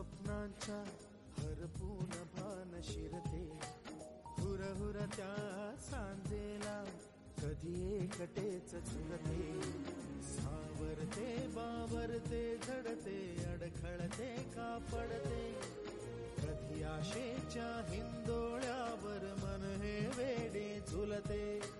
स्वप्नांच्या हरपून भान शिरते. हुर हुर त्या सांजेला कधी एकटेच चुरते. सावरते बावरते झडते अडखळते का पडते कधी आशेच्या हिंदोळ्यावर मन हे वेडे झुलते.